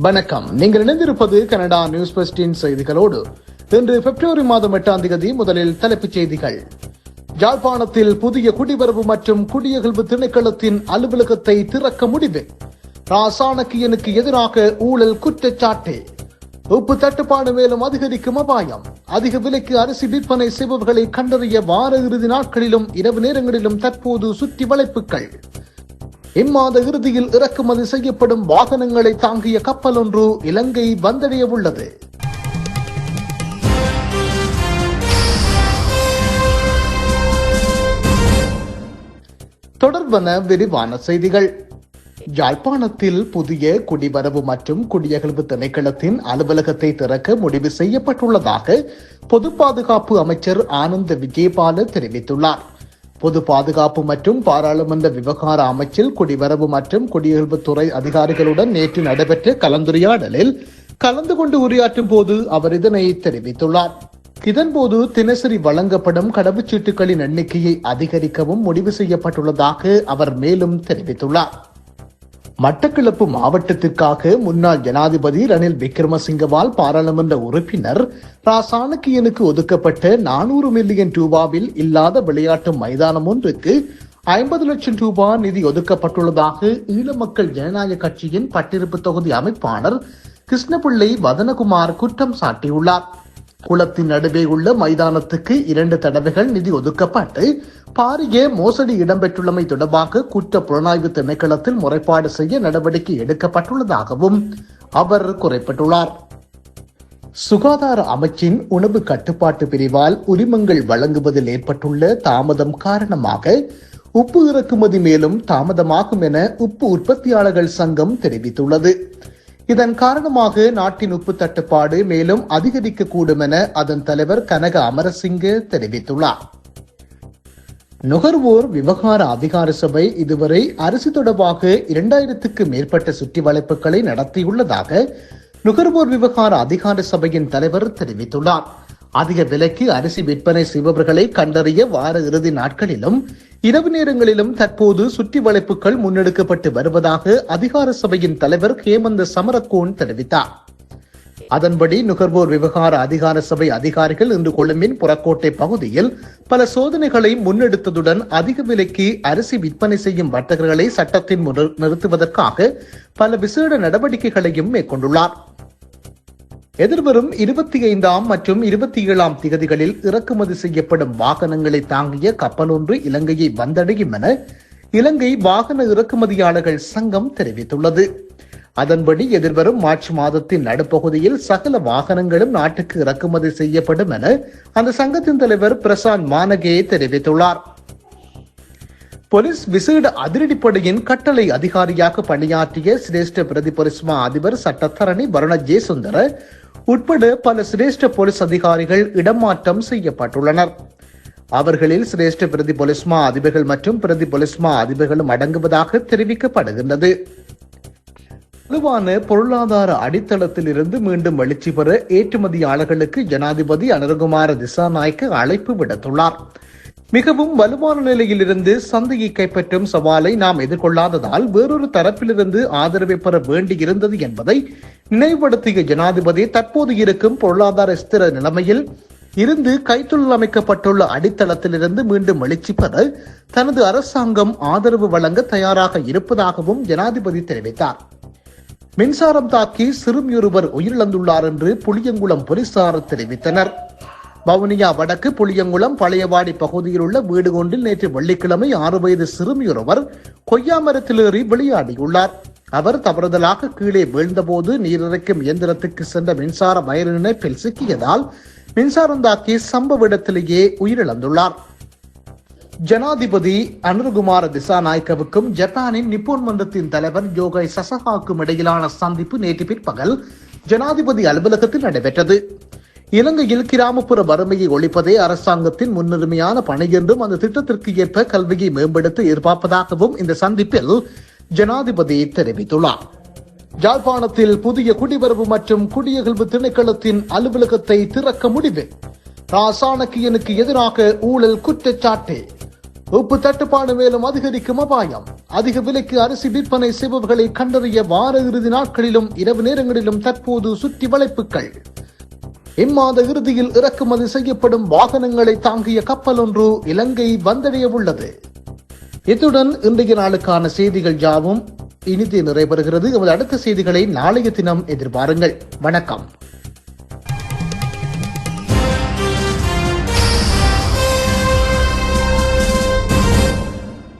வணக்கம். நீங்கள் இணைந்திருப்பது கனடா நியூஸ் பெஸ்டின் செய்திகளோடு. இன்று பிப்ரவரி மாதம் எட்டாம் தேதி முதலில் தலைப்புச் செய்திகள். யாழ்ப்பாணத்தில் புதிய குடிவரவு மற்றும் குடியகழ்வு திணைக்களத்தின் அலுவலகத்தை திறக்க முடிவு. ராசாணக்கியனுக்கு எதிராக ஊழல் குற்றச்சாட்டு. உப்பு தட்டுப்பாடு மேலும் அதிகரிக்கும் அபாயம். அதிக விலைக்கு அரிசி விற்பனை செய்பவர்களை கண்டறிய வார இறுதி நாட்களிலும் இரவு நேரங்களிலும் தற்போது சுற்றி வளைப்புகள். இம்மாத இறுதியில் இறக்குமதி செய்யப்படும் வாகனங்களை தாங்கிய கப்பல் ஒன்று இலங்கை வந்தடைய உள்ளது. தொடர்பன விரிவான செய்திகள். யாழ்ப்பாணத்தில் புதிய குடிவரவு மற்றும் குடியகழ்வு திணைக்களத்தின் அலுவலகத்தை திறக்க முடிவு செய்யப்பட்டுள்ளதாக பொது பாதுகாப்பு அமைச்சர் ஆனந்த விஜயபால தெரிவித்துள்ளார். பொது பாதுகாப்பு மற்றும் பாராளுமன்ற விவகார அமைச்சில் குடிவரவு மற்றும் குடியகல்வுத்துறை அதிகாரிகளுடன் நேற்று நடைபெற்ற கலந்துரையாடலில் கலந்து கொண்டு உரையாற்றும் போது அவர் இதனை தெரிவித்துள்ளார். இதன்போது தினசரி வழங்கப்படும் கடவுச்சீட்டுகளின் எண்ணிக்கையை அதிகரிக்கவும் முடிவு செய்யப்பட்டுள்ளதாக அவர் மேலும் தெரிவித்துள்ளார். மட்டக்களப்பு மாவட்டத்திற்காக முன்னாள் ஜனாதிபதி ரணில் விக்ரமசிங்கவால் பாராளுமன்ற உறுப்பினர் ரா. சாணக்கியனுக்கு ஒதுக்கப்பட்ட நானூறு மில்லியன் ரூபாவில் இல்லாத விளையாட்டு மைதானம் ஒன்றுக்கு ஐம்பது லட்சம் ரூபாய் நிதி ஒதுக்கப்பட்டுள்ளதாக ஈழ மக்கள் ஜனநாயக கட்சியின் பட்டிருப்பு தொகுதி அமைப்பாளர் கிருஷ்ணபிள்ளை வதனகுமார் குற்றம் சாட்டியுள்ளார். குளத்தின் நடுவே உள்ள மைதானத்துக்கு இரண்டு தடவைகள் நிதி ஒதுக்கப்பட்டு பாரிய மோசடி இடம்பெற்றுள்ளமை தொடர்பாக குற்ற புலனாய்வு திணைக்களத்தில் முறைப்பாடு செய்ய நடவடிக்கை எடுக்கப்பட்டுள்ளதாகவும் அவர் குறிப்பிட்டுள்ளார். சுகாதார அமைச்சின் உணவு கட்டுப்பாட்டு பிரிவால் உரிமங்கள் வழங்குவதில் ஏற்பட்டுள்ள தாமதம் காரணமாக உப்பு இறக்குமதி மேலும் தாமதமாகும் என உப்பு உற்பத்தியாளர்கள் சங்கம் தெரிவித்துள்ளது. இதன் காரணமாக நாட்டின் உப்பு தட்டுப்பாடு மேலும் அதிகரிக்கக்கூடும் என அதன் தலைவர் கனக அமரசிங்க தெரிவித்துள்ளார். நுகர்வோர் விவகார அதிகார சபை இதுவரை அரிசி தொடர்பாக இரண்டாயிரத்துக்கு மேற்பட்ட சுற்றி வளைப்புகளை நடத்தியுள்ளதாக நுகர்வோர் விவகார அதிகார சபையின் தலைவர் தெரிவித்துள்ளார். அதிக விலைக்கு அரிசி விற்பனை செய்பவர்களை கண்டறிய வார இறுதி நாட்களிலும் இரவு நேரங்களிலும் தற்போது சுற்றி வளைப்புகள் முன்னெடுக்கப்பட்டு வருவதாக அதிகார சபையின் தலைவர் ஹேமந்த சமரகோன் தெரிவித்தார். அதன்படி நுகர்வோர் விவகார அதிகார சபை அதிகாரிகள் இன்று கொழும்பின் புறக்கோட்டை பகுதியில் பல சோதனைகளை முன்னெடுத்ததுடன் அதிக விலைக்கு அரிசி விற்பனை செய்யும் வர்த்தகர்களை சட்டத்தின் முன் நிறுத்துவதற்காக பல விசேட நடவடிக்கைகளையும் மேற்கொண்டுள்ளார். எதிர்வரும் இருபத்தி ஐந்தாம் மற்றும் இருபத்தி ஏழாம் திகதிகளில் இறக்குமதி செய்யப்படும் வாகனங்களை தாங்கிய கப்பல் ஒன்று இலங்கையை வந்தடையும் என இலங்கை வாகன இறக்குமதியாளர்கள் சங்கம் தெரிவித்துள்ளது. அதன்படி எதிர்வரும் மார்ச் மாதத்தின் நடுப்பகுதியில் சகல வாகனங்களும் நாட்டுக்கு இறக்குமதி செய்யப்படும் என அந்த சங்கத்தின் தலைவர் பிரசாந்த் மானகே தெரிவித்துள்ளார். போலீஸ் விசேட அதிரடிப்படையின் கட்டளை அதிகாரியாக பணியாற்றிய சிரேஷ்ட பிரதி பொலிஸ்மா அதிபர் சட்டத்தரணி வருண ஜெயசுந்தர உட்பட பல சிரேஷ்ட போலீஸ் அதிகாரிகள் இடமாற்றம் செய்யப்பட்டுள்ளனர். அவர்களில் சிரேஷ்ட பிரதி பொலிஸ்மா அதிபர்கள் மற்றும் பிரதி பொலிஸ்மா அதிபர்களும் அடங்குவதாக தெரிவிக்கப்படுகின்றது. வலுவான பொருளாதார அடித்தளத்தில் இருந்து மீண்டும் எழுச்சி பெற ஏற்றுமதியாளர்களுக்கு ஜனாதிபதி அனுரகுமார திசாநாயக்க அழைப்பு விடுத்துள்ளார். மிகவும் வலுவான நிலையிலிருந்து சந்தையை கைப்பற்றும் சவாலை நாம் எதிர்கொள்ளாததால் வேறொரு தரப்பிலிருந்து ஆதரவை பெற வேண்டியிருந்தது என்பதை நினைவுபடுத்திய ஜனாதிபதி தற்போது இருக்கும் பொருளாதார ஸ்திர நிலைமையில் இருந்து கைத்தொழில் அமைக்கப்பட்டுள்ள அடித்தளத்திலிருந்து மீண்டும் எழுச்சி பெற தனது அரசாங்கம் ஆதரவு வழங்க தயாராக இருப்பதாகவும் ஜனாதிபதி தெரிவித்தார். மின்சாரம் தாக்கி சிறுமியொருவர் உயிரிழந்துள்ளார் என்று புளியங்குளம் போலீசார் தெரிவித்தனர். வவுனியா வடக்கு புளியங்குளம் பழையவாடி பகுதியில் உள்ள வீடு ஒன்றில் நேற்று வெள்ளிக்கிழமை ஆறு வயது சிறுமியொருவர் கொய்யா மரத்தில் ஏறி விளையாடியுள்ளார். அவர் தவறுதலாக கீழே வீழ்ந்தபோது நீரிறைக்கும் இயந்திரத்துக்கு சென்ற மின்சார வயர் இணைப்பில் சிக்கியதால் மின்சாரம் தாக்கி சம்பவ இடத்திலேயே உயிரிழந்துள்ளார். ஜனாதிபதி அனுருகுமார திசாநாயக்கவுக்கும் ஜப்பானின் நிப்போன் மன்றத்தின் தலைவர் ஜோகை சசகாக்கும் இடையிலான சந்திப்பு நேற்று பிற்பகல் ஜனாதிபதி அலுவலகத்தில் நடைபெற்றது. இலங்கையில் கிராமப்புற வறுமையை ஒழிப்பதே அரசாங்கத்தின் முன்னுரிமையான பணி என்றும் அந்த திட்டத்திற்கு ஏற்ப கல்வியை மேம்படுத்த எதிர்பார்ப்பதாகவும் இந்த சந்திப்பில் ஜனாதிபதி தெரிவித்துள்ளார். யாழ்ப்பாணத்தில் புதிய குடிவரவு மற்றும் குடியகழ்வு திணைக்களத்தின் அலுவலகத்தை திறக்க முடிவு. ராசாணக்கியனுக்கு எதிராக ஊழல் குற்றச்சாட்டு. உப்பு தட்டுப்பாடு மேலும் அதிகரிக்கும் அபாயம். அதிக விலைக்கு அரிசி விற்பனை செய்பவர்களை கண்டறிய வார இறுதி நாட்களிலும் இரவு நேரங்களிலும் தற்போது சுற்றி வளைப்புகள். இம்மாத இறுதியில் இறக்குமதி செய்யப்படும் வாகனங்களை தாங்கிய கப்பல் ஒன்று இலங்கை வந்தடைய உள்ளது. இத்துடன் இன்றைய நாளுக்கான செய்திகள் யாவும் இனிதே நிறைவருகிறது எமது அடுத்த செய்திகளை நாளைய தினம் எதிர்பாருங்கள். வணக்கம்.